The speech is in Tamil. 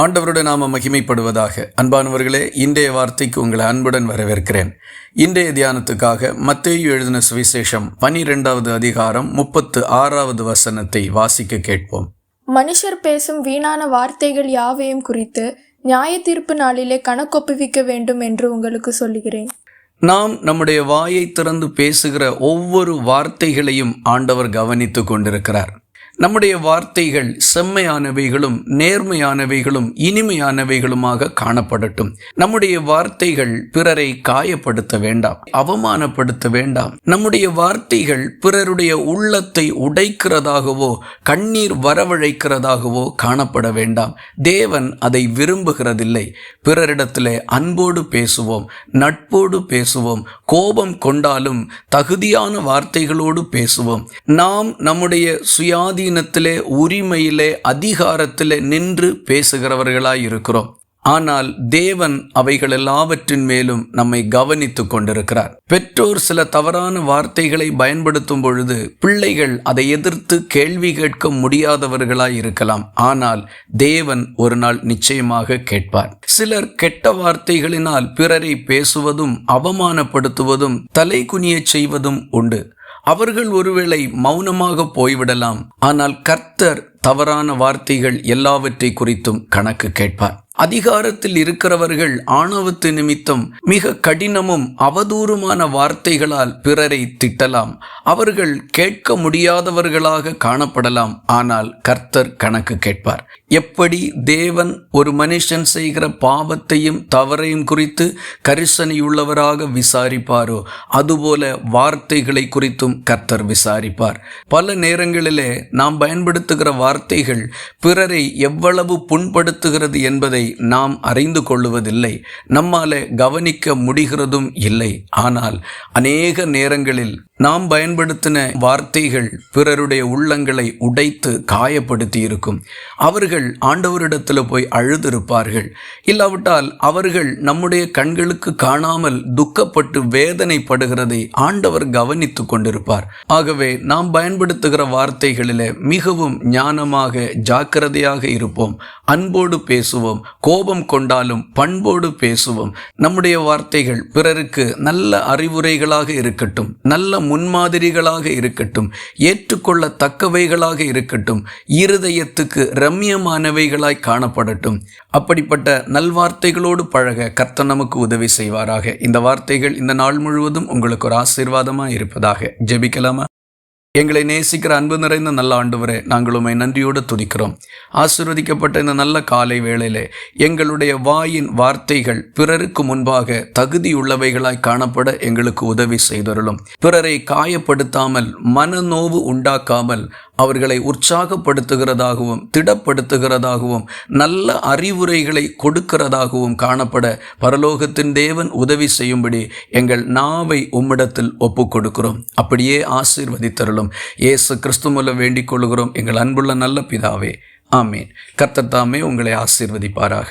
ஆண்டவருடைய நாம மகிமைப்படுவதாக. அன்பானவர்களே இன்றைய வார்த்தைக்கு உங்களை அன்புடன் வரவேற்கிறேன். இன்றைய தியானத்துக்காக மத்தேயு எழுதின சுவிசேஷம் பனிரெண்டாவது அதிகாரம் முப்பத்து ஆறாவது வசனத்தை வாசிக்க கேட்போம். மனுஷர் பேசும் வீணான வார்த்தைகள் யாவையும் குறித்து நியாய தீர்ப்பு நாளிலே கணக்கொப்புவிக்க வேண்டும் என்று உங்களுக்கு சொல்லுகிறேன். நாம் நம்முடைய வாயை திறந்து பேசுகிற ஒவ்வொரு வார்த்தைகளையும் ஆண்டவர் கவனித்து கொண்டிருக்கிறார். நம்முடைய வார்த்தைகள் செம்மையானவைகளும் நேர்மையானவைகளும் இனிமையானவைகளுமாக காணப்படட்டும். நம்முடைய வார்த்தைகள் பிறரை காயப்படுத்த வேண்டாம் அவமானப்படுத்த வேண்டாம். நம்முடைய வார்த்தைகள் பிறருடைய உள்ளத்தை உடைக்கிறதாகவோ கண்ணீர் வரவழைக்கிறதாகவோ காணப்பட வேண்டாம். தேவன் அதை விரும்புகிறதில்லை. பிறரிடத்திலே அன்போடு பேசுவோம் நட்போடு பேசுவோம் கோபம் கொண்டாலும் தகுதியான வார்த்தைகளோடு பேசுவோம். நாம் நம்முடைய சுயாதீன சுயாதீனத்திலே உரிமையிலே அதிகாரத்திலே நின்று பேசுகிறவர்களாய் இருக்கிறோம் ஆனால் தேவன் அவைகள் எல்லாவற்றின் மேலும் நம்மை கவனித்துக் கொண்டிருக்கிறார். பெற்றோர் சில தவறான வார்த்தைகளை பயன்படுத்தும் பொழுது பிள்ளைகள் அதை எதிர்த்து கேள்வி கேட்க முடியாதவர்களாய் இருக்கலாம் ஆனால் தேவன் ஒரு நாள் நிச்சயமாக கேட்பார். சிலர் கெட்ட வார்த்தைகளினால் பிறரை பேசுவதும் அவமானப்படுத்துவதும் தலை குனியச் செய்வதும் உண்டு. அவர்கள் ஒருவேளை மௌனமாக போய்விடலாம். ஆனால் கர்த்தர் தவறான வார்த்தைகள் எல்லாவற்றை குறித்தும் கணக்கு கேட்பார். அதிகாரத்தில் இருக்கிறவர்கள் ஆணவத்து நிமித்தம் மிக கடினமும் அவதூறுமான வார்த்தைகளால் பிறரை திட்டலாம். அவர்கள் கேட்க முடியாதவர்களாக காணப்படலாம். ஆனால் கர்த்தர் கணக்கு கேட்பார். எப்படி தேவன் ஒரு மனுஷன் செய்கிற பாவத்தையும் தவறையும் குறித்து கரிசனையுள்ளவராக விசாரிப்பாரோ அதுபோல வார்த்தைகளை குறித்தும் கர்த்தர் விசாரிப்பார். பல நேரங்களிலே நாம் பயன்படுத்துகிற வார்த்தைகள் பிறரை எவ்வளவு புண்படுத்துகிறது என்பதை நாம் அறிந்து கொள்ளுவதில்லை. நம்மால கவனிக்க முடிகிறதும் இல்லை. ஆனால் அநேக நேரங்களில் நாம் பயன்படுத்தின வார்த்தைகள் பிறருடைய உள்ளங்களை உடைத்து காயப்படுத்தி இருக்கும் அவர்கள் ஆண்டவரிடத்தில் போய் அழுதிருப்பார்கள். இல்லாவிட்டால் அவர்கள் நம்முடைய கண்களுக்கு காணாமல் துக்கப்பட்டு வேதனைப்படுகிறதை ஆண்டவர் கவனித்து கொண்டிருப்பார். ஆகவே நாம் பயன்படுத்துகிற வார்த்தைகளிலே மிகவும் ஞானமாக ஜாக்கிரதையாக இருப்போம். அன்போடு பேசுவோம். கோபம் கொண்டாலும் பண்போடு பேசுவோம். நம்முடைய வார்த்தைகள் பிறருக்கு நல்ல அறிவுரைகளாக இருக்கட்டும் நல்ல முன்மாதிரிகளாக இருக்கட்டும் ஏற்றுக்கொள்ளத்தக்கவைகளாக இருக்கட்டும் இருதயத்துக்கு ரம்யமானவைகளாய் காணப்படட்டும். அப்படிப்பட்ட நல்வார்த்தைகளோடு பழக கர்த்த நமக்கு உதவி செய்வாராக. இந்த வார்த்தைகள் இந்த நாள் முழுவதும் உங்களுக்கு ஒரு ஆசீர்வாதமாக இருப்பதாக ஜெபிக்கலாமா? எங்களை நேசிக்கிற அன்பு நிறைந்த நல்ல ஆண்டவரே நாங்கள் உண்மை நன்றியோடு துதிக்கிறோம். ஆசிர்வதிக்கப்பட்ட இந்த நல்ல காலை வேளையிலே எங்களுடைய வாயின் வார்த்தைகள் பிறருக்கு முன்பாக தகுதியுள்ளவைகளாய் காணப்பட எங்களுக்கு உதவி செய்தருளும். பிறரை காயப்படுத்தாமல் மனநோவு உண்டாக்காமல் அவர்களை உற்சாகப்படுத்துகிறதாகவும் திடப்படுத்துகிறதாகவும் நல்ல அறிவுரைகளை கொடுக்கிறதாகவும் காணப்பட பரலோகத்தின் தேவன் உதவி செய்யும்படி எங்கள் நாவை உம்மிடத்தில் ஒப்புக் கொடுக்கிறோம் அப்படியே ஆசீர்வதித்தருளும். இயேசு கிறிஸ்து மூலம் வேண்டிக் கொள்கிறோம். எங்கள் அன்புள்ள நல்ல பிதாவே. ஆமீன். கர்த்தத்தாமே உங்களை ஆசீர்வதிப்பாராக.